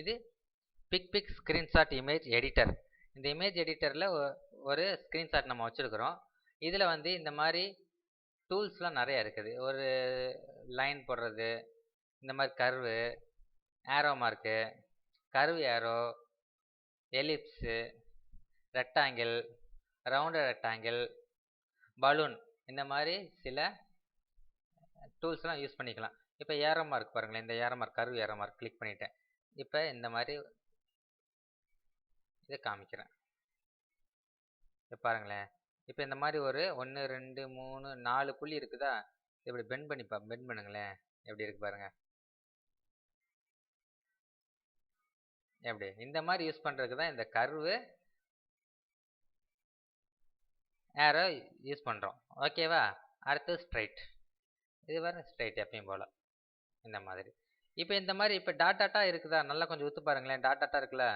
இது pick pick screenshot image editor இந்த image எடிட்டரில் ஒரு ஸ்க்ரீன்ஷாட் நம்ம வச்சுருக்குறோம். இதில் வந்து இந்த மாதிரி டூல்ஸ்லாம் நிறைய இருக்குது. ஒரு லைன் போடுறது இந்த மாதிரி curve arrow mark curve arrow ellipse rectangle round rectangle balloon இந்த மாதிரி சில டூல்ஸ்லாம் யூஸ் பண்ணிக்கலாம். இப்போ ஏரோ மார்க் பாருங்களேன். இந்த arrow mark curve arrow mark click பண்ணிட்டேன். இப்போ இந்த மாதிரி இதை காமிக்கிறேன். இப்போ பாருங்களேன். இப்போ இந்த மாதிரி ஒரு ஒன்று ரெண்டு மூணு நாலு புள்ளி இருக்குதா? இப்படி பெண்ட் பண்ணிப்பா பெண்ட் பண்ணுங்களேன். எப்படி இருக்கு பாருங்க. எப்படி? இந்த மாதிரி யூஸ் பண்ணுறதுக்கு தான் இந்த கர்வு ஏரோ யூஸ் பண்ணுறோம் ஓகேவா அடுத்து ஸ்ட்ரைட் இது வர ஸ்ட்ரைட் எப்பயும் போல். இந்த மாதிரி. இப்போ இந்த மாதிரி இப்போ டாட்டாட்டா இருக்குதா? நல்லா கொஞ்சம் ஊற்று பாருங்களேன். டாட்டாட்டா இருக்குல்ல?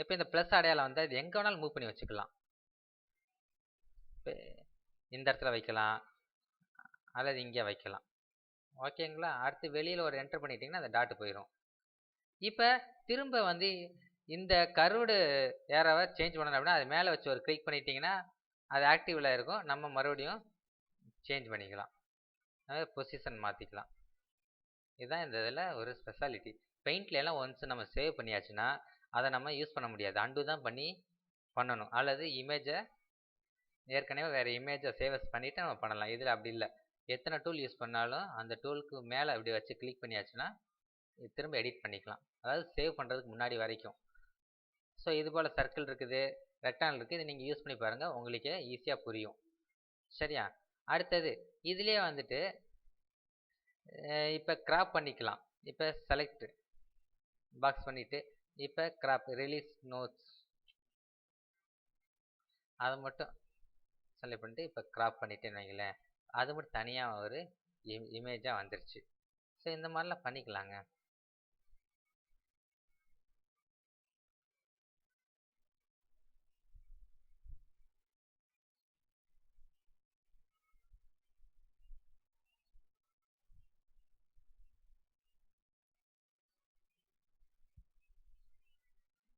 இப்போ இந்த ப்ளஸ் அடையாளம் வந்து இது எங்கே வேணாலும் மூவ் பண்ணி வச்சுக்கலாம். இப்போ இந்த இடத்துல வைக்கலாம். அல்லது இங்கே வைக்கலாம். ஓகேங்களா அடுத்து வெளியில் ஒரு என்டர் பண்ணிட்டீங்கன்னா அந்த டாட்டு போயிடும் இப்போ திரும்ப வந்து இந்த கருவடு ஏறாவை சேஞ்ச் பண்ணணும் அப்படின்னா அது மேலே வச்சு ஒரு கிளிக் பண்ணிட்டீங்கன்னா அது ஆக்டிவில் இருக்கும். நம்ம மறுபடியும் சேஞ்ச் பண்ணிக்கலாம். அதாவது பொசிஷன் மாற்றிக்கலாம் இதுதான் இந்த இதில் ஒரு ஸ்பெஷாலிட்டி பெயிண்டில் எல்லாம் ஒன்ஸ் நம்ம சேவ் பண்ணியாச்சுன்னா அதை நம்ம யூஸ் பண்ண முடியாது. அண்டு தான் பண்ணி பண்ணணும். அல்லது இமேஜை ஏற்கனவே வேறு இமேஜை சேவஸ் பண்ணிவிட்டு நம்ம பண்ணலாம். இதில் அப்படி இல்லை. எத்தனை டூல் யூஸ் பண்ணாலும் அந்த டூலுக்கு மேலே அப்படி வச்சு கிளிக் பண்ணியாச்சுன்னா திரும்ப எடிட் பண்ணிக்கலாம். அதாவது சேவ் பண்ணுறதுக்கு முன்னாடி வரைக்கும். ஸோ இது போல் சர்க்கிள் இருக்குது ரெக்டாங்கிள் இருக்குது. இது நீங்கள் யூஸ் பண்ணி பாருங்கள் உங்களுக்கே ஈஸியாக புரியும். சரியா? அடுத்தது இதுலேயே வந்துட்டு இப்போ கிராப் பண்ணிக்கலாம். இப்போ செலக்ட் பாக்ஸ் பண்ணிவிட்டு இப்போ கிராப் ரிலீஸ் நோட்ஸ் அதை மட்டும் செலக்ட் பண்ணிட்டு இப்போ கிராப் பண்ணிட்டேன்னு வைங்களேன். அது மட்டும் தனியாக ஒரு இமேஜாக வந்துருச்சு. ஸோ இந்த மாதிரிலாம் பண்ணிக்கலாங்க.